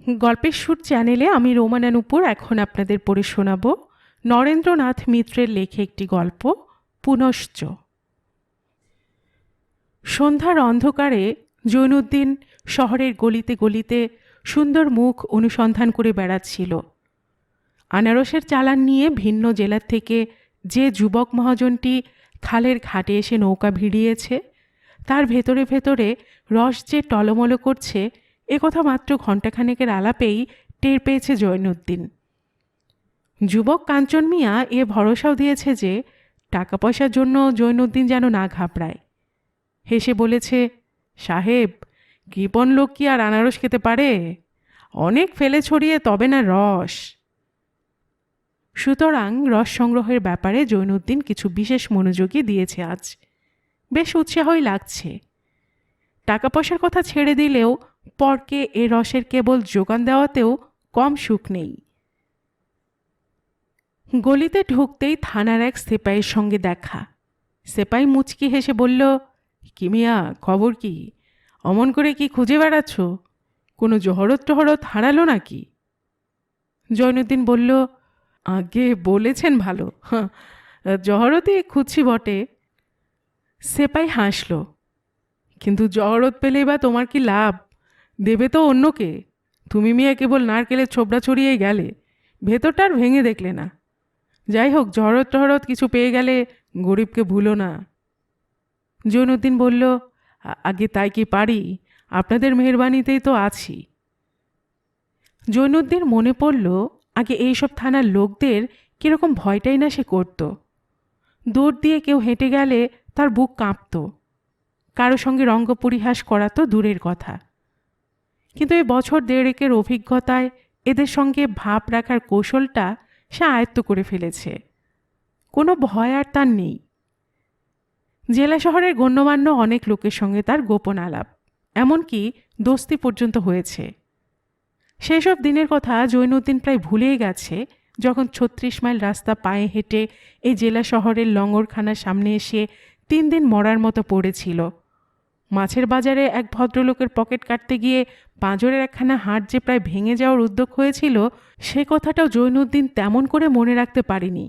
গল্পের সুর চ্যানেলে আমি রোমানানুপুর এখন আপনাদের পড়ে শোনাব নরেন্দ্রনাথ মিত্রের লেখে একটি গল্প, পুনশ্চ। সন্ধ্যার অন্ধকারে জৈনুদ্দিন শহরের গলিতে গলিতে সুন্দর মুখ অনুসন্ধান করে বেড়াচ্ছিল। আনারসের চালান নিয়ে ভিন্ন জেলার থেকে যে যুবক মহাজনটি খালের ঘাটে এসে নৌকা ভিড়িয়েছে, তার ভেতরে ভেতরে রস যে টলমলো করছে এ কথা মাত্র ঘণ্টাখানেকের আলাপেই টের পেয়েছে জৈনুদ্দিন যুবক কাঞ্চন মিয়া এ ভরসাও দিয়েছে যে টাকা পয়সার জন্য জৈনুদ্দিন যেন না ঘাবড়ায়। হেসে বলেছে, সাহেব কৃপণ লোক কি আর আনারস খেতে পারে? অনেক ফেলে ছড়িয়ে তবে না রস। সুতরাং রস সংগ্রহের ব্যাপারে জৈনুদ্দিন কিছু বিশেষ মনোযোগী দিয়েছে আজ। বেশ উৎসাহই লাগছে। টাকা পয়সার কথা ছেড়ে দিলেও পরকে এ রসের কেবল যোগান দেওয়াতেও কম সুখ নেই। গলিতে ঢুকতেই থানার এক সেপাইয়ের সঙ্গে দেখা। সেপাই মুচকি হেসে বলল কি মিয়া খবর কি? অমন করে কি খুঁজে বেড়াচ্ছ? কোনো জহরত টহরত হারালো নাকি? জৈনুদ্দিন বলল আগে বলেছেন ভালো। হাঁ, জহরতই খুঁজছি বটে। সেপাই হাসল কিন্তু জহরত পেলেই বা তোমার কি লাভ? দেবে তো অন্যকে। তুমি মিয়া কেবল নারকেলের ছোবড়া ছড়িয়ে গেলে ভেতরটা আর ভেঙে দেখলে না। যাই হোক, জহরত টহরত কিছু পেয়ে গেলে গরিবকে ভুলো না। জৈনুদ্দিন বলল আগে তাই কি পারি? আপনাদের মেহরবানিতেই তো আছি। জৈনুদ্দিন মনে পড়ল, আগে এইসব থানার লোকদের কীরকম ভয়টাই না সে করত। দৌড় দিয়ে কেউ হেঁটে গেলে তার বুক কাঁপত। কারও সঙ্গে রঙ্গ পরিহাস করা তো দূরের কথা। কিন্তু এই বছর দেড়েকের অভিজ্ঞতায় এদের সঙ্গে ভাব রাখার কৌশলটা সে আয়ত্ত করে ফেলেছে। কোনো ভয় আর তার নেই। জেলা শহরের গণ্যমান্য অনেক লোকের সঙ্গে তার গোপন আলাপ এমনকি দোস্তি পর্যন্ত হয়েছে। সেসব দিনের কথা জৈনুদ্দিন প্রায় ভুলেই গেছে যখন ছত্রিশ মাইল রাস্তা পায়ে হেঁটে এই জেলা শহরের লঙ্গরখানার সামনে এসে তিন দিন মরার মতো পড়েছিল। মাছের বাজারে এক ভদ্রলোকের পকেট কাটতে গিয়ে পাঁজরের একখানা হাট যে প্রায় ভেঙে যাওয়ার উদ্যোগ হয়েছিল, সে কথাটাও জৈনুদ্দিন তেমন করে মনে রাখতে পারেনি।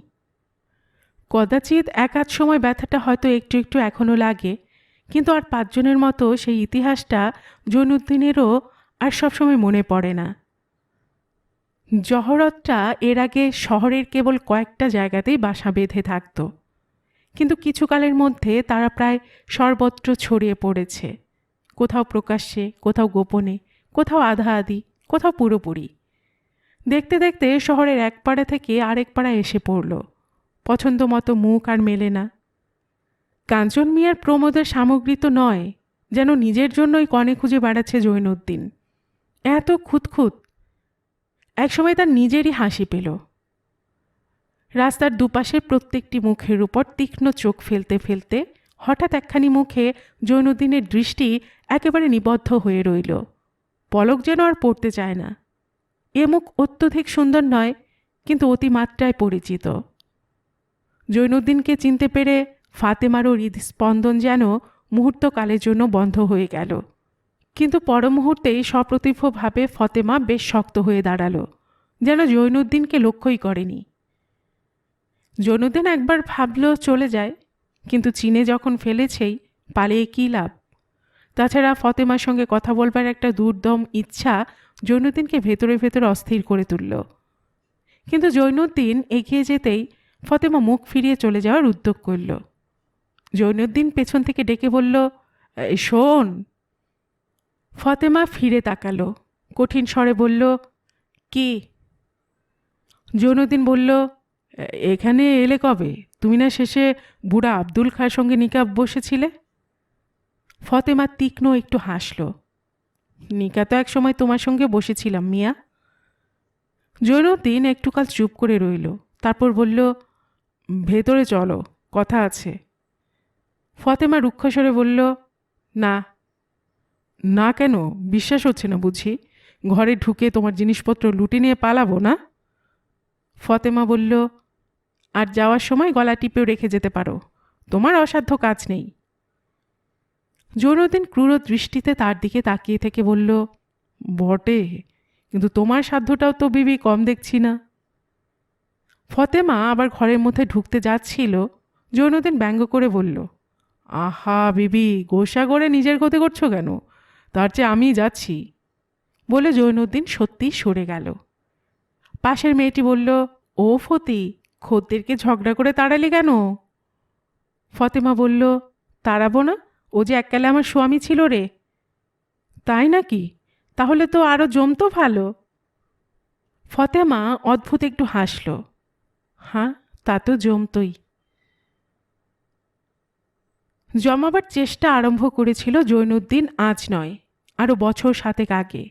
কদাচিৎ এক আধ সময় ব্যথাটা হয়তো একটু একটু এখনও লাগে, কিন্তু আর পাঁচজনের মতো সেই ইতিহাসটা জৈনুদ্দিনেরও আর সবসময় মনে পড়ে না। জহরতটা এর আগে শহরের কেবল কয়েকটা জায়গাতেই বাসা বেঁধে থাকত। কিন্তু কিছুকালের মধ্যে তারা প্রায় সর্বত্র ছড়িয়ে পড়েছে। কোথাও প্রকাশ্যে, কোথাও গোপনে, কোথাও আধা আধি কোথাও পুরোপুরি। দেখতে দেখতে শহরের এক পাড়া থেকে আরেক পাড়া এসে পড়ল। পছন্দ মতো মুখ আর মেলে না। কাঞ্চন মিয়ার প্রমোদের সামগ্রী তো নয়, যেন নিজের জন্যই কনে খুঁজে বেড়াচ্ছে জৈনুদ্দিন এত খুঁতখুত। একসময় তার নিজেরই হাসি পেল। রাস্তার দুপাশের প্রত্যেকটি মুখের উপর তীক্ষ্ণ চোখ ফেলতে ফেলতে হঠাৎ একখানি মুখে জৈনুদ্দিনের দৃষ্টি একেবারে নিবদ্ধ হয়ে রইল। পলক যেন আর পড়তে চায় না। এ মুখ অত্যধিক সুন্দর নয়, কিন্তু অতিমাত্রায় পরিচিত। জৈনুদ্দিনকে চিনতে পেরে ফাতেমারও হৃদস্পন্দন যেন মুহূর্তকালের জন্য বন্ধ হয়ে গেল। কিন্তু পর মুহূর্তেই সপ্রতিভভাবে ফতেমা বেশ শক্ত হয়ে দাঁড়াল, যেন জৈনুদ্দিনকে লক্ষ্যই করেনি। জৈনুদ্দিন একবার ভাবল চলে যায়, কিন্তু চীনে যখন ফেলেছেই পালিয়ে কী লাভ? তাছাড়া ফতেমার সঙ্গে কথা বলবার একটা দুর্দম ইচ্ছা জৈনুদ্দিনকে ভেতরে ভেতরে অস্থির করে তুলল। কিন্তু জৈনুদ্দিন এগিয়ে যেতেই ফতেমা মুখ ফিরিয়ে চলে যাওয়ার উদ্যোগ করল। জৈনুদ্দিন পেছন থেকে ডেকে বলল, "এই, শোন। ফতেমা ফিরে তাকালো, কঠিন স্বরে বলল, কি? জৈনুদ্দিন বলল "এ- এখানে এলে কবে? তুমি না শেষে বুড়া আব্দুল খাঁর সঙ্গে নিকাব বসেছিলে? ফতেমা তীক্ষ্ণ একটু হাসল। নিকা তো এক সময় তোমার সঙ্গে বসেছিলাম, মিয়া। জৈনুদ্দিন একটুকাল চুপ করে রইল, তারপর বলল, ভেতরে চলো, কথা আছে। ফতেমা রুক্ষস্বরে বলল, না। না কেন? বিশ্বাস হচ্ছে না বুঝি। ঘরে ঢুকে তোমার জিনিসপত্র লুটে নিয়ে পালাবো না? ফতেমা বলল আর যাওয়ার সময় গলা টিপেও রেখে যেতে পারো। তোমার অসাধ্য কাজ নেই। জৈনুদ্দিন ক্রূর দৃষ্টিতে তার দিকে তাকিয়ে থেকে বলল, বটে, কিন্তু তোমার সাধ্যটাও তো বিবি কম দেখছি না। ফতেমা আবার ঘরের মধ্যে ঢুকতে যাচ্ছিল জৈনদিন ব্যঙ্গ করে বলল, আহা বিবি গোসা করে নিজের ক্ষতি করছ কেন? তার চেয়ে আমি যাচ্ছি। বলে জৈনুদ্দিন সত্যি সরে গেল। পাশের মেয়েটি বলল, ও ফতি খদ্দেরকে ঝগড়া করে তাড়ালি কেন? ফতেমা বলল, তাড়াবো না, ও যে এককালে আমার স্বামী ছিল রে। তাই নাকি? তাহলে তো আরও জমতো ভালো। ফতেমা অদ্ভুত একটু হাসল হ্যাঁ তা তো জমতই। জমাবার চেষ্টা আরম্ভ করেছিল জৈনুদ্দিন আজ নয় আরও বছর সাতেক আগে।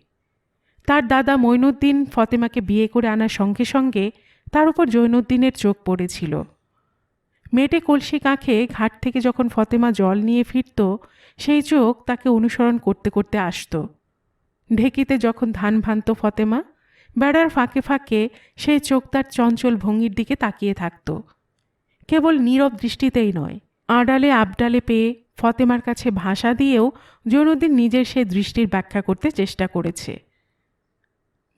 তার দাদা মঈনুদ্দিন ফতেমাকে বিয়ে করে আনার সঙ্গে সঙ্গে তার উপর জৈনুদ্দিনের চোখ পড়েছিল। মেটে কলসি কাঁখে ঘাট থেকে যখন ফতেমা জল নিয়ে ফিরত, সেই চোখ তাকে অনুসরণ করতে করতে আসতো। ঢেকিতে যখন ধান ভানত ফতেমা, বেড়ার ফাঁকে ফাঁকে সেই চোখ তার চঞ্চল ভঙ্গির দিকে তাকিয়ে থাকত। কেবল নীরব দৃষ্টিতেই নয়, আড়ালে আবডালে পেয়ে ফতেমার কাছে ভাষা দিয়েও জৈনুদ্দিন নিজের সেই দৃষ্টির ব্যাখ্যা করতে চেষ্টা করেছে।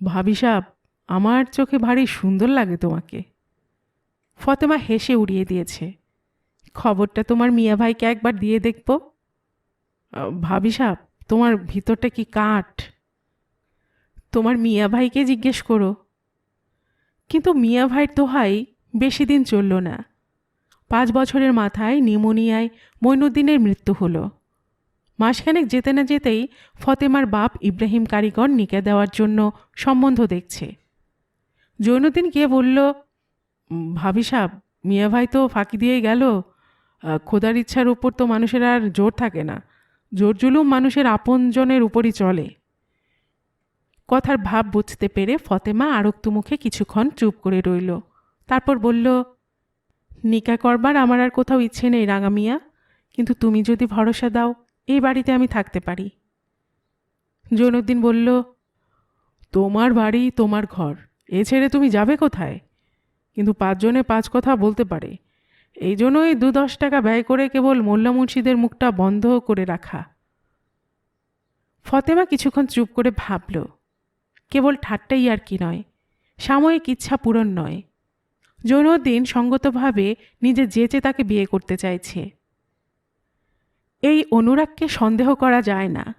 ভাবি সাব আমার চোখে ভারী সুন্দর লাগে তোমাকে। ফতেমা হেসে উড়িয়ে দিয়েছে। খবরটা তোমার মিয়া ভাইকে একবার দিয়ে দেখব। ভাবি সাব, তোমার ভিতরটা কি কাঠ? তোমার মিয়া ভাইকে জিজ্ঞেস করো। কিন্তু মিয়া ভাইয়ের দোহাই বেশি দিন চলল না। পাঁচ বছরের মাথায় নিউমোনিয়ায় মইনুদ্দিনের মৃত্যু হলো। মাসখানেক যেতে না যেতেই ফতেমার বাপ ইব্রাহিম কারিগর নিকে দেওয়ার জন্য সম্বন্ধ দেখছে। জৈনুদ্দিন গিয়ে বলল "উম, ভাবি সাহ মিয়া ভাই তো ফাঁকি দিয়েই গেল। খোদার ইচ্ছার উপর তো মানুষের আর জোর থাকে না। জোর জুলুম মানুষের আপনজনের উপরই চলে। কথার ভাব বুঝতে পেরে ফতেমা আরক্ত মুখে কিছুক্ষণ চুপ করে রইল। তারপর বলল নিকা করবার আমার আর কোথাও ইচ্ছে নেই রাঙা মিয়া। কিন্তু তুমি যদি ভরসা দাও এই বাড়িতে আমি থাকতে পারি। জৈনুদ্দিন বলল তোমার বাড়ি তোমার ঘর। এ ছেড়ে তুমি যাবে কোথায়? কিন্তু পাঁচজনে পাঁচ কথা বলতে পারে। এই জন্যই দু দশ টাকা ব্যয় করে কেবল মোল্লা মুন্সিদের মুখটা বন্ধ করে রাখা। ফতেমা কিছুক্ষণ চুপ করে ভাবল, কেবল ঠাট্টাই আর কি নয়, সাময়িক ইচ্ছা পূরণ নয়। জৈনুদ্দিন সঙ্গতভাবে নিজে যেচে তাকে বিয়ে করতে চাইছে। এই অনুরাগকে সন্দেহ করা যায় না।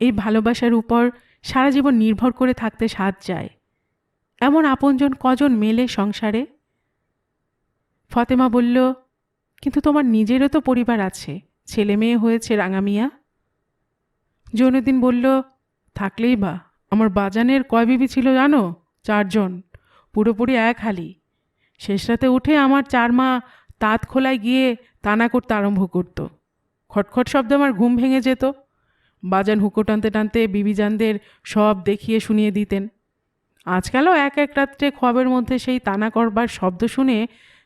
এই ভালোবাসার উপর সারা জীবন নির্ভর করে থাকতে সাজ যায় এমন আপনজন কজন মেলে সংসারে? ফতেমা বলল, কিন্তু তোমার নিজেরও তো পরিবার আছে, ছেলে মেয়ে হয়েছে রাঙামিয়া জৈনুদ্দিন বলল, থাকলেই বা, আমার বাজানের কয় বিবি ছিল জানো? চারজন, পুরোপুরি এক হালি। শেষ রাতে উঠে আমার চার মা তাঁত খোলায় গিয়ে তানা করতে আরম্ভ করত। খটখট শব্দে আমার ঘুম ভেঙে যেত। বাজান হুকো টানতে টানতে বিবিজানদের সব দেখিয়ে শুনিয়ে দিতেন। আজকালও এক এক রাত্রে খবের মধ্যে সেই তানা করবার শব্দ শুনে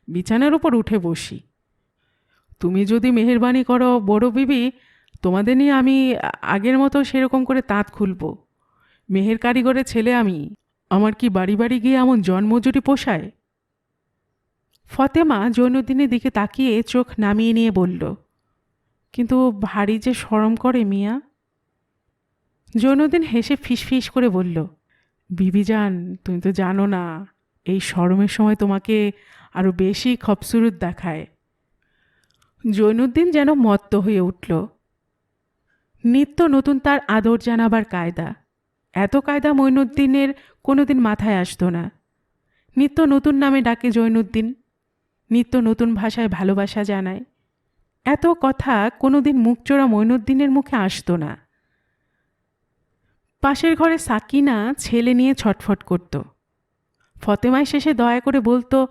বিছানার উপর উঠে বসি। তুমি যদি মেহেরবানি করো, বড় বিবি, তোমাদের নিয়ে আমি আগের মতো সেরকম করে তাঁত খুলব। মেহের কারিগরের ছেলে আমি, আমার কি বাড়ি বাড়ি গিয়ে এমন জন্মজুরি পোষায়? ফতেমা জৈনুদ্দিনের দিকে তাকিয়ে চোখ নামিয়ে নিয়ে বলল, কিন্তু ভারী যে সরম করে মিয়া? জৈনুদ্দিন হেসে ফিসফিস করে বলল বিবিজান তুমি তো জানো না, এই শরমের সময় তোমাকে আরও বেশি খবসুরুত দেখায়। জৈনুদ্দিন যেন মত্ত হয়ে উঠল। নিত্য নতুন তার আদর জানাবার কায়দা। এত কায়দা মঈনুদ্দিনের কোনোদিন মাথায় আসতো না। নিত্য নতুন নামে ডাকে জৈনুদ্দিন। নিত্য নতুন ভাষায় ভালোবাসা জানায়। এত কথা কোনোদিন মুখচোরা মঈনুদ্দিনের মুখে আসতো না। পাশের ঘরে সাকিনা ছেলে নিয়ে ছটফট করত। ফতেমায় শেষে দয়া করে বলতো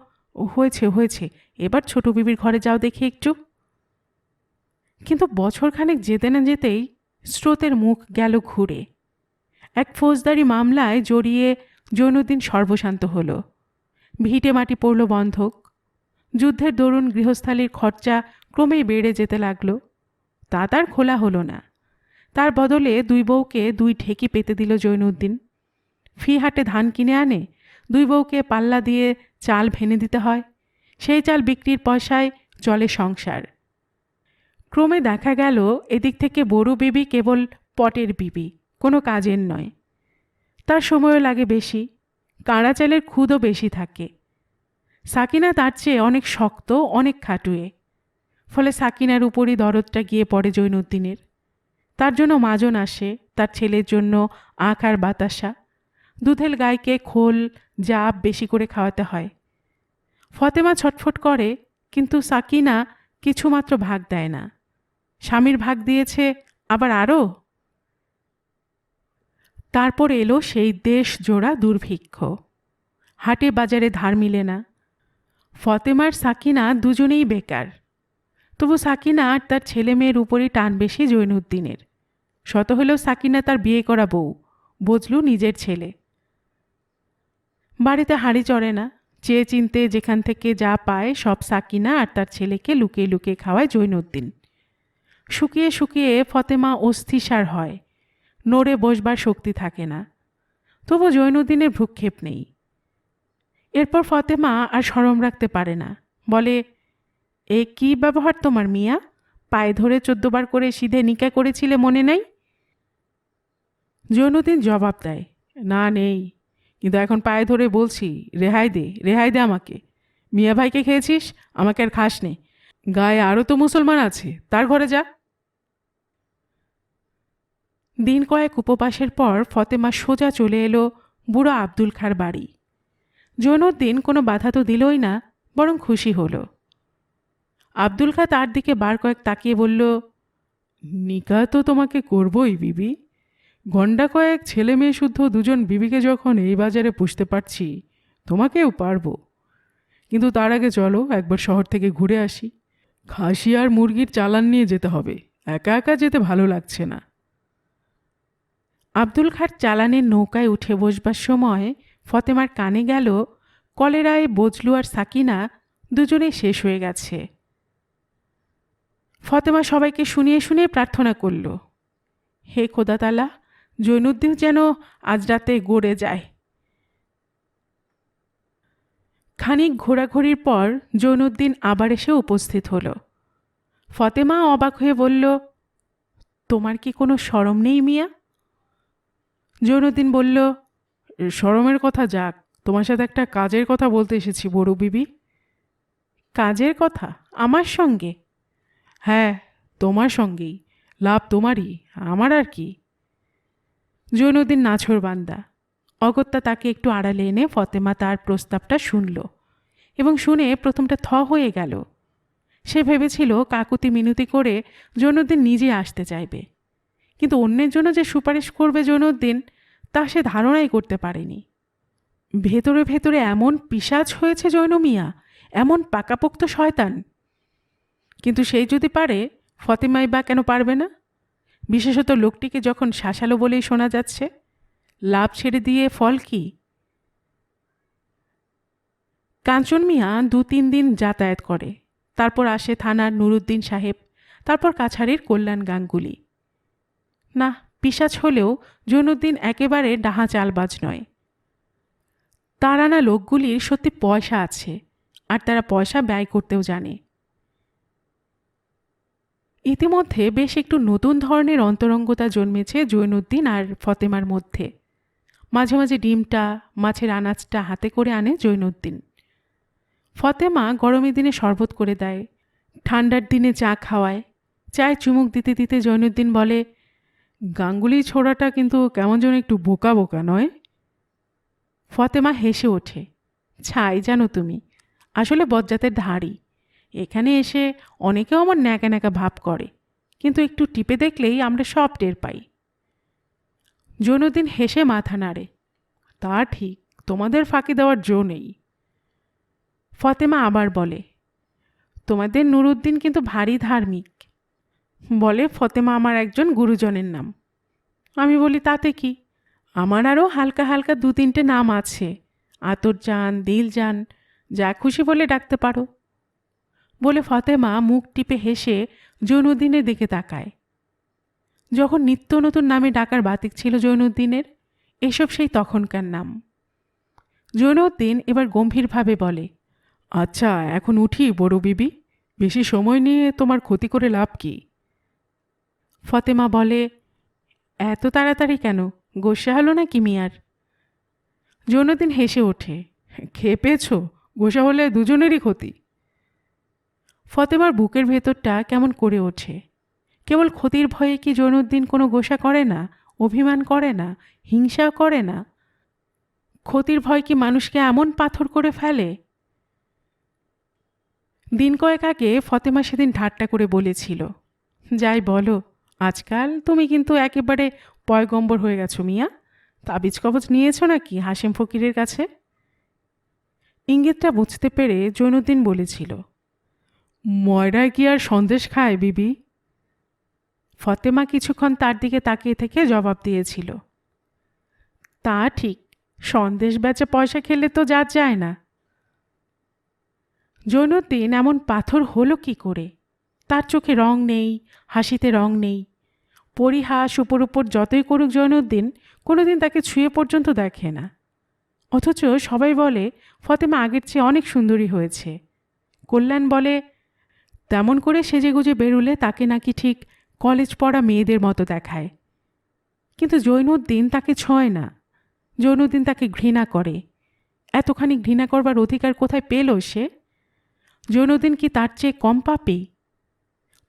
হয়েছে হয়েছে, এবার ছোট বিবির ঘরে যাও দেখি একটু। কিন্তু বছরখানেক যেতে না যেতেই স্রোতের মুখ গেল ঘুরে। এক ফৌজদারি মামলায় জড়িয়ে জৈনুদ্দিন সর্বশান্ত হল। ভিটে মাটি পড়ল বন্ধক। যুদ্ধের দরুন গৃহস্থালির খরচা ক্রমেই বেড়ে যেতে লাগল। তা তার খোলা হলো না। তার বদলে দুই বউকে দুই ঢেকি পেতে দিল জৈনুদ্দিন ফি হাটে ধান কিনে আনে, দুই বউকে পাল্লা দিয়ে চাল ভেনে দিতে হয়। সেই চাল বিক্রির পয়সায় চলে সংসার। ক্রমে দেখা গেল, এদিক থেকে বড় বিবি কেবল পটের বিবি, কোনো কাজের নয়। তার সময়ও লাগে বেশি, কাঁড়া চালের খুদও বেশি থাকে। সাকিনা তার চেয়ে অনেক শক্ত, অনেক খাটুয়ে। ফলে সাকিনার উপরই দরদটা গিয়ে পড়ে জৈনুদ্দিনের তার জন্য মাজন আসে, তার ছেলের জন্য আখ আর বাতাসা। দুধেল গাইকে খোল, জাপ বেশি করে খাওয়াতে হয়। ফতেমা ছটফট করে, কিন্তু সাকিনা কিছুমাত্র ভাগ দেয় না। স্বামীর ভাগ দিয়েছে, আবার আরও? তারপর এলো সেই দেশ জোড়া দুর্ভিক্ষ। হাটে বাজারে ধার মিলে না। ফতেমার সাকিনা দুজনেই বেকার। তবু সাকিনা আর তার ছেলে মেয়ের উপরই টান বেশি জৈনুদ্দিনের। শত হলেও সাকিনা তার বিয়ে করা বউ বজলু নিজের ছেলে। বাড়িতে হাঁড়ি চড়ে না, চেয়ে চিনতে যেখান থেকে যা পায় সব সাকিনা আর তার ছেলেকে লুকিয়ে লুকিয়ে খাওয়ায় জৈনুদ্দিন। শুকিয়ে শুকিয়ে ফতেমা অস্থিসার হয়, নড়ে বসবার শক্তি থাকে না। তবু জৈনুদ্দিনের ভ্রুক্ষেপ নেই। এরপর ফতেমা আর সরম রাখতে পারে না, বলে এ কি ব্যবহার তোমার, মিয়া? পায়ে ধরে চোদ্দবার করে সিধে নিকা করেছিলে মনে নাই? জৈনুদ্দিন জবাব দেয়, না, নেই। কিন্তু এখন পায়ে ধরে বলছি, রেহাই দে রেহাই দে আমাকে। মিয়া ভাইকে খেয়েছিস? আমাকে আর খাস নে। গায়ে আরও তো মুসলমান আছে, তার ঘরে যা। দিন কয়েক উপবাসের পর ফতেমা সোজা চলে এলো বুড়ো আব্দুল খার বাড়ি। জৈনুদ্দিন কোনো বাধা তো দিলই না, বরং খুশি হলো। আব্দুল খা তার দিকে বার কয়েক তাকিয়ে বলল, নিকা তো তোমাকে করবই, বিবি। গন্ডা কয়েক ছেলে মেয়ে শুদ্ধ দুজন বিবিকে যখন এই বাজারে পুষতে পারছি, তোমাকেও পারব। কিন্তু তার আগে চলো, একবার শহর থেকে ঘুরে আসি। খাসি আর মুরগির চালান নিয়ে যেতে হবে। একা একা যেতে ভালো লাগছে না। আব্দুল খার চালানের নৌকায় উঠে বসবার সময় ফতেমার কানে গেল, কলেরায়, বজলু আর সাকিনা দুজনেই শেষ হয়ে গেছে। ফতেমা সবাইকে শুনিয়ে শুনিয়ে প্রার্থনা করল, হে খোদাতালা, জৈনুদ্দিন যেন আজ রাতে গড়ে যায়। খানিক ঘোরাঘুরির পর জৈনুদ্দিন আবার এসে উপস্থিত হলো। ফতেমা অবাক হয়ে বলল, তোমার কি কোনো সরম নেই মিয়া? জৈনুদ্দিন বলল সরমের কথা যাক, তোমার সাথে একটা কাজের কথা বলতে এসেছি বড়ু বিবি। কাজের কথা? আমার সঙ্গে? হ্যাঁ তোমার সঙ্গেই। লাভ তোমারই, আমার আর কি? জৈনুদ্দিন নাছর বান্দা। অগত্যা তাকে একটু আড়ালে এনে ফতেমা তার প্রস্তাবটা শুনল এবং শুনে প্রথমটা থ হয়ে গেল। সে ভেবেছিল কাকুতি মিনতি করে জৈনুদ্দিন নিজে আসতে চাইবে। কিন্তু অন্যের জন্য যে সুপারিশ করবে জৈনুদ্দিন তা সে ধারণাই করতে পারেনি। ভেতরে ভেতরে এমন পিসাজ হয়েছে জৈন মিয়া, এমন পাকাপোক্ত শয়তান। কিন্তু সেই যদি পারে, ফতেমাই বা কেন পারবে না? বিশেষত লোকটিকে যখন শাসালো বলেই শোনা যাচ্ছে, লাভ ছেড়ে দিয়ে ফল কি? কাঞ্চন মিয়া দু তিন দিন যাতায়াত করে। তারপর আসে থানার নুরুদ্দিন সাহেব, তারপর কাছাড়ির কল্যাণ গাঙ্গুলি। না পিসাচ হলেও জৈনুদ্দিন একেবারে ডাহা চালবাজ নয়। তার আনা লোকগুলির সত্যি পয়সা আছে, আর তারা পয়সা ব্যয় করতেও জানে। ইতিমধ্যে বেশ একটু নতুন ধরনের অন্তরঙ্গতা জন্মেছে জৈনুদ্দিন আর ফতেমার মধ্যে। মাঝে মাঝে ডিমটা, মাছের আনাজটা হাতে করে আনে জৈনুদ্দিন। ফতেমা গরমের দিনে শরবত করে দেয়, ঠান্ডার দিনে চা খাওয়ায়, চায় চুমুক দিতে দিতে জৈনুদ্দিন বলে গাঙ্গুলি ছোড়াটা কিন্তু কেমন যেন একটু বোকা বোকা, নয়? ফতেমা হেসে ওঠে, ছাই জানো তুমি, আসলে বজ্জাতের ধাড়ি। এখানে এসে অনেকেও আমার ন্যাকা ন্যাকা ভাব করে, কিন্তু একটু টিপে দেখলেই আমরা সব টের পাই। জৈনুদ্দিন হেসে মাথা নাড়ে, তা ঠিক, তোমাদের ফাঁকি দেওয়ার জো নেই। ফতেমা আবার বলে, তোমাদের নুরুদ্দিন কিন্তু ভারী ধার্মিক। বলে ফতেমা আমার একজন গুরুজনের নাম। আমি বলি, তাতে কি? আমার আরও হালকা হালকা দু তিনটে নাম আছে আতরজান দিলজান যা খুশি বলে ডাকতে পারো। বলে ফতেমা মুখ টিপে হেসে জৈনুদ্দিনের দিকে তাকায়। যখন নিত্য নতুন নামে ডাকার বাতিক ছিল জৈনুদ্দিনের এসব সেই তখনকার নাম। জৈনুদ্দিন এবার গম্ভীরভাবে বলে আচ্ছা এখন উঠি, বড় বিবি, বেশি সময় নিয়ে তোমার ক্ষতি করে লাভ কি? ফতেমা বলে, এত তাড়াতাড়ি কেন? গোসা হলো না কি মিয়ার? জৈনদিন হেসে ওঠে খেয়ে পেয়েছ গোসা হলে দুজনেরই ক্ষতি। ফতেমার বুকের ভেতরটা কেমন করে ওঠে? কেবল ক্ষতির ভয়ে কি জৈনুদ্দিন কোনো গোসা করে না? অভিমান করে না? হিংসা করে না? ক্ষতির ভয় কি মানুষকে এমন পাথর করে ফেলে? দিন কয়েক আগে ফতেমা সেদিন ঠাট্টা করে বলেছিল, যাই বলো, আজকাল তুমি কিন্তু একেবারে পয়গম্বর হয়ে গেছো মিয়া। তাবিজ কবজ নিয়েছো নাকি হাসিম ফকিরের কাছে? ইঙ্গিতটা বুঝতে পেরে জৈনুদ্দিন বলেছিল ময়রায় কি আর সন্দেশ খায়, বিবি? ফতেমা কিছুক্ষণ তার দিকে তাকিয়ে থেকে জবাব দিয়েছিল। তা ঠিক, সন্দেশ বেচে পয়সা খেলে তো যা যায় না। জৈনুদ্দিন এমন পাথর হলো কি করে? তার চোখে রং নেই, হাসিতে রং নেই। পরিহাস উপর উপর যতই করুক জৈনুদ্দিন কোনোদিন তাকে ছুঁয়ে পর্যন্ত দেখে না। অথচ সবাই বলে, ফতেমা আগের চেয়ে অনেক সুন্দরী হয়েছে। কল্যাণ বলে তেমন করে সেজেগুজে বেরুলে তাকে নাকি ঠিক কলেজ পড়া মেয়েদের মতো দেখায়। কিন্তু জৈনুদ্দিন তাকে ছয় না। জৈনুদ্দিন তাকে ঘৃণা করে। এতখানি ঘৃণা করবার অধিকার কোথায় পেল সে? জৈনুদ্দিন কি তার চেয়ে কম পাপি?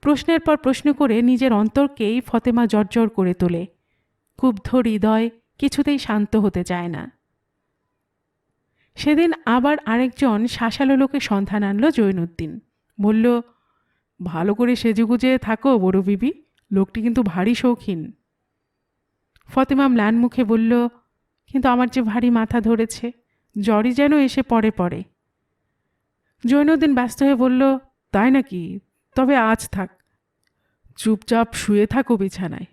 প্রশ্নের পর প্রশ্ন করে নিজের অন্তরকেই ফতেমা জর্জর করে তোলে। ক্ষুব্ধ হৃদয় কিছুতেই শান্ত হতে চায় না। সেদিন আবার আরেকজন শাসালো লোকে সন্ধান আনল জৈনুদ্দিন বলল ভালো করে সেজেগুজে থাকো, বড় বিবি। লোকটি কিন্তু ভারী শৌখিন। ফতেমা ম্লান মুখে বলল, কিন্তু আমার যে ভারী মাথা ধরেছে, জ্বরই যেন এসে পড়ে পড়ে। জৈনুদ্দিন ব্যস্ত হয়ে বলল, তাই নাকি? তবে আজ থাক। চুপচাপ শুয়ে থাকো বিছানায়।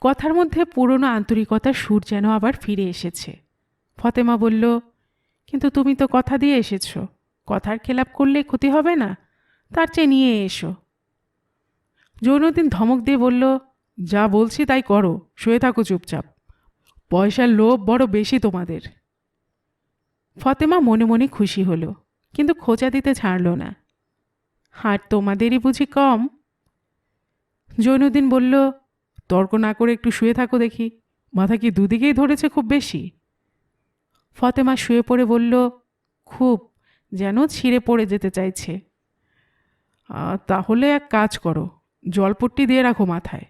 কথার মধ্যে পুরনো আন্তরিকতার সুর যেন আবার ফিরে এসেছে। ফতেমা বলল, কিন্তু তুমি তো কথা দিয়ে এসেছ। কথার খেলাপ করলে ক্ষতি হবে না। তার চেয়ে নিয়ে এসো। জৈনুদ্দিন ধমক দিয়ে বলল, যা বলছি তাই করো, শুয়ে থাকো চুপচাপ। পয়সার লোভ বড় বেশি তোমাদের ফতেমা মনে মনে খুশি হলো, কিন্তু খোঁচা দিতে ছাড়ল না। হাট তোমাদেরই বুঝি কম জৈনুদ্দিন বলল, তর্ক না করে একটু শুয়ে থাকো দেখি, মাথা কি দুদিকেই ধরেছে খুব বেশি ফতেমা শুয়ে পড়ে বলল, খুব, যেন ছিঁড়ে পড়ে যেতে চাইছে। তাহলে এক কাজ করো, জলপট্টি দিয়ে রাখো মাথায়।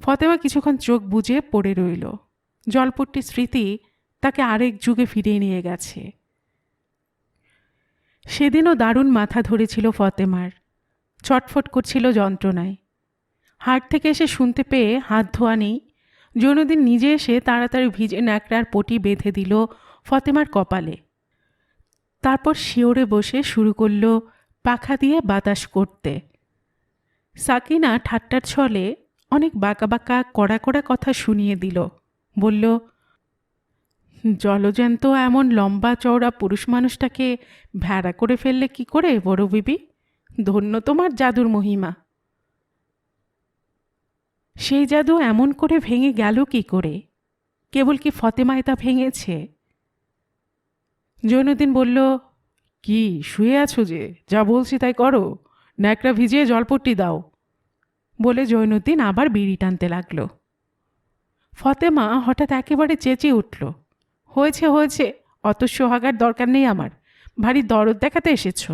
ফতেমা কিছুক্ষণ চোখ বুজে পড়ে রইল। জলপট্টির স্মৃতি তাকে আরেক যুগে ফিরিয়ে নিয়ে গেছে। সেদিনও দারুণ মাথা ধরেছিল ফতেমার। ছটফট করছিল যন্ত্রণায়। হাট থেকে এসে শুনতে পেয়ে হাত ধোয়া নেই। জৈনদিন নিজে এসে তাড়াতাড়ি ভিজে ন্যাকড়ার পটি বেঁধে দিল ফতেমার কপালে। তারপর শিওরে বসে শুরু করল পাখা দিয়ে বাতাস করতে। সাকিনা ঠাট্টার ছলে অনেক বাঁকা বাঁকা কড়া কড়া কথা শুনিয়ে দিল। বলল, জলজ্যান্ত এমন লম্বা চওড়া পুরুষ মানুষটাকে ভেড়া করে ফেললে কি করে, বড় বিবি? ধন্য তোমার জাদুর মহিমা। সেই জাদু এমন করে ভেঙে গেল কি করে? কেবল কি ফতেমায় তা ভেঙেছে? জৈনুদ্দিন বলল কি, শুয়ে আছো যে? যা বলছি তাই করো। ন্যাকড়া ভিজিয়ে জলপট্টি দাও। বলে জৈনুদ্দিন আবার বিড়ি টানতে লাগল। ফতেমা হঠাৎ একেবারে চেঁচিয়ে উঠল। হয়েছে হয়েছে, অত সোহাগার দরকার নেই আমার। ভারী দরদ দেখাতে এসেছ।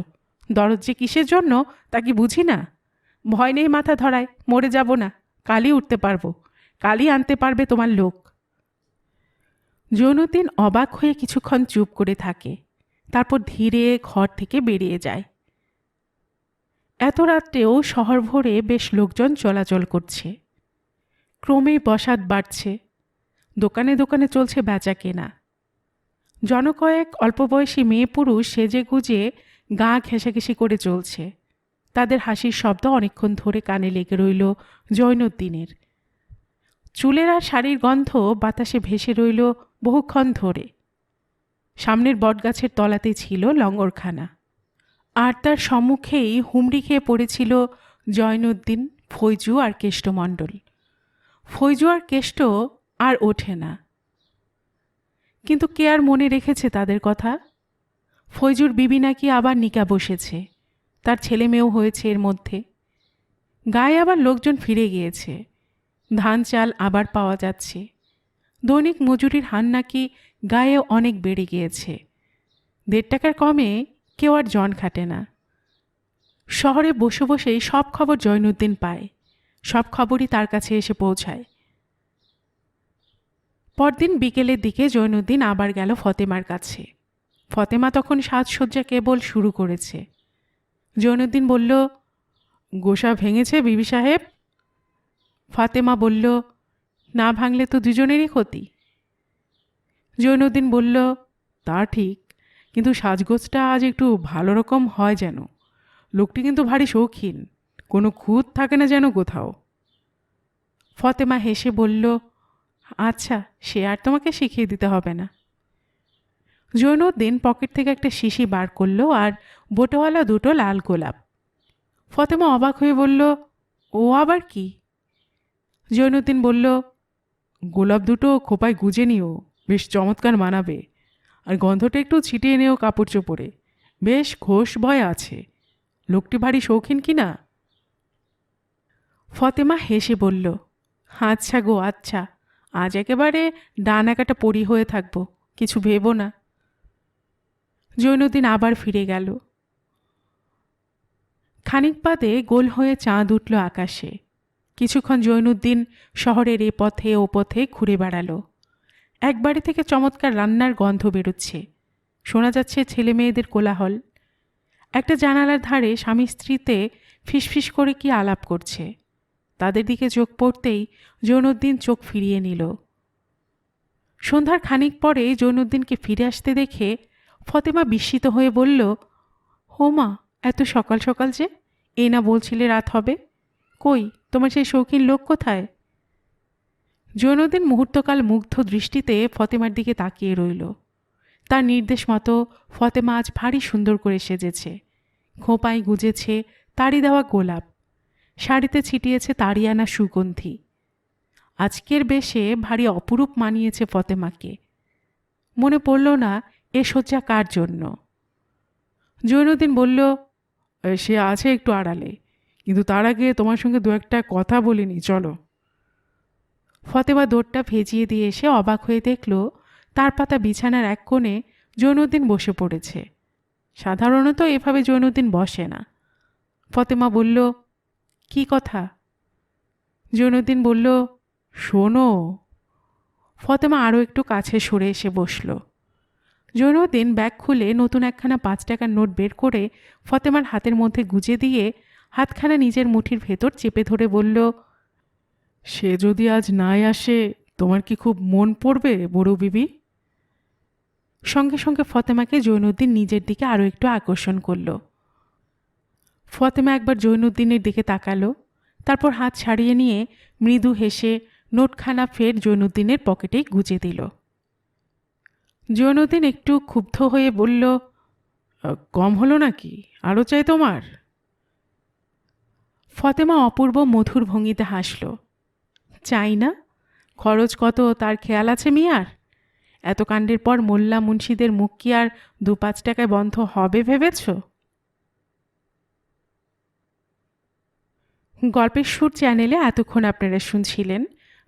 দরদ যে কিসের জন্য, তা কি বুঝি না? ভয় নেই মাথা ধরায়, মরে যাব না। কালই উঠতে পারব। কালই আনতে পারবে তোমার লোক। জৈনুদ্দিন অবাক হয়ে কিছুক্ষণ চুপ করে থাকে। তারপর ধীরে ঘর থেকে বেরিয়ে যায়। এত রাত্রেও শহর ভরে বেশ লোকজন চলাচল করছে। ক্রমেই বসাত বাড়ছে। দোকানে দোকানে চলছে বেচা কেনা জনকয়েক অল্প বয়সী মেয়ে পুরুষ সেজে গুজে গা ঘেঁষাঘেঁষি করে চলছে। তাদের হাসির শব্দ অনেকক্ষণ ধরে কানে লেগে রইল জৈনুদ্দিনের। চুলের আর শাড়ির গন্ধ বাতাসে ভেসে রইল বহুক্ষণ ধরে। সামনের বটগাছের তলাতে ছিল লঙ্গরখানা। আর তার সম্মুখেই হুমড়ি খেয়ে পড়েছিল জয়নুদ্দিন, ফৈজু আর কেষ্টমণ্ডল। ফৈজু আর কেষ্ট আর ওঠে না। কিন্তু কে আর মনে রেখেছে তাদের কথা? ফৈজুর বিবি নাকি আবার নিকা বসেছে। তার ছেলে মেয়েও হয়েছে এর মধ্যে। গায়ে আবার লোকজন ফিরে গিয়েছে। ধান চাল আবার পাওয়া যাচ্ছে। দৈনিক মজুরির হান নাকি গায়ে অনেক বেড়ে গিয়েছে। দেড় টাকার কমে কেউ আর জন খাটে না। শহরে বসে বসেই সব খবর জয়নুদ্দিন পায়। সব খবরই তার কাছে এসে পৌঁছায়। পরদিন বিকেলের দিকে জৈনুদ্দিন আবার গেল ফতেমার কাছে। ফতেমা তখন সাজসজ্জা কেবল শুরু করেছে। জৈনুদ্দিন বলল, গোসা ভেঙেছে বিবি সাহেব? ফাতেমা বলল, না ভাঙলে তো দুজনেরই ক্ষতি। জৈনুদ্দিন বলল, তা ঠিক, কিন্তু সাজগোজটা আজ একটু ভালো রকম হয় যেন। লোকটি কিন্তু ভারী শৌখিন, কোনো খুঁত থাকে না যেন কোথাও। ফতেমা হেসে বলল আচ্ছা সে আর তোমাকে শিখিয়ে দিতে হবে না। জৈনুদ্দিন পকেট থেকে একটা শিশি বার করল আর বোটোওয়ালা দুটো লাল গোলাপ। ফতেমা অবাক হয়ে বলল, ও আবার কি? জৈনুদ্দিন বলল, গোলাপ দুটো খোপায় গুজে নিও চমৎকার মানাবে। আর গন্ধটা একটু ছিটিয়ে নিও কাপড় চোপড়ে। বেশ ঘোষ ভয় আছে। লোকটি ভারী শৌখিন কি না ফতেমা হেসে বলল আচ্ছা গো আচ্ছা। আজ একেবারে ডান একাটা পরি হয়ে থাকব, কিছু ভেবো না। জৈনুদ্দিন আবার ফিরে গেল। খানিক বাদে গোল হয়ে চাঁদ উঠল আকাশে। কিছুক্ষণ জৈনুদ্দিন শহরের এ পথে ও পথে ঘুরে বেড়ালো। এক বাড়ি থেকে চমৎকার রান্নার গন্ধ বেরোচ্ছে। শোনা যাচ্ছে ছেলে মেয়েদের কোলাহল। একটা জানালার ধারে স্বামী স্ত্রীতে ফিসফিস করে কি আলাপ করছে। তাদের দিকে চোখ পড়তেই জৈনুদ্দিন চোখ ফিরিয়ে নিল। সন্ধ্যার খানিক পরে জৈনুদ্দিনকে ফিরে আসতে দেখে ফতেমা বিস্মিত হয়ে বলল হোমা এত সকাল সকাল যে? এ না বলছিলে রাত হবে। কই, তোমার সেই শৌখিন লোক কোথায়? জৈনুদ্দিন মুহূর্তকাল মুগ্ধ দৃষ্টিতে ফতেমার দিকে তাকিয়ে রইল। তার নির্দেশ মতো ফতেমা আজ ভারী সুন্দর করে সেজেছে। খোঁপায় গুজেছে তাড়ি দেওয়া গোলাপ। শাড়িতে ছিটিয়েছে তাড়ি আনা সুগন্ধি। আজকের বেশে ভারী অপরূপ মানিয়েছে ফতেমাকে। মনে পড়ল না, এ শয্যা কার জন্য? জৈনদিন বলল সে আছে একটু আড়ালে। কিন্তু তার আগে তোমার সঙ্গে দু একটা কথা বলিনি, চলো। ফতেমা দৌড়টা ভেজিয়ে দিয়ে এসে অবাক হয়ে দেখল, তার পাতা বিছানার এক কোণে জৈনুদ্দিন বসে পড়েছে। সাধারণত এভাবে জৈনুদ্দিন বসে না। ফতেমা বলল, কি কথা? জৈনুদ্দিন বলল, শোনো। ফতেমা আরও একটু কাছে সরে এসে বসল। জৈনুদ্দিন ব্যাগ খুলে নতুন একখানা পাঁচ টাকার নোট বের করে ফতেমার হাতের মধ্যে গুজে দিয়ে হাতখানা নিজের মুঠির ভেতর চেপে ধরে বলল সে যদি আজ নাই আসে, তোমার কি খুব মন পড়বে, বড় বিবি? সঙ্গে সঙ্গে ফতেমাকে জৈনুদ্দিন নিজের দিকে আরও একটু আকর্ষণ করল। ফতেমা একবার জৈনুদ্দিনের দিকে তাকালো, তারপর হাত ছাড়িয়ে নিয়ে মৃদু হেসে নোটখানা ফের জৈনুদ্দিনের পকেটেই গুজে দিল। জৈনুদ্দিন একটু ক্ষুব্ধ হয়ে বলল কম হলো নাকি? আরও চাই তোমার? ফতেমা অপূর্ব মধুর ভঙ্গিতে হাসল। চাই না? খরচ কত তার খেয়াল আছে মিয়ার? এত কাণ্ডের পর মোল্লা মুন্সিদের মুখ কি আর দু পাঁচ টাকায় বন্ধ হবে ভেবেছ? গল্পের সুর চ্যানেলে এতক্ষণ আপনারা শুনছিলেন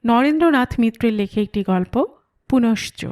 নরেন্দ্রনাথ মিত্রের লেখে একটি গল্প, পুনশ্চ।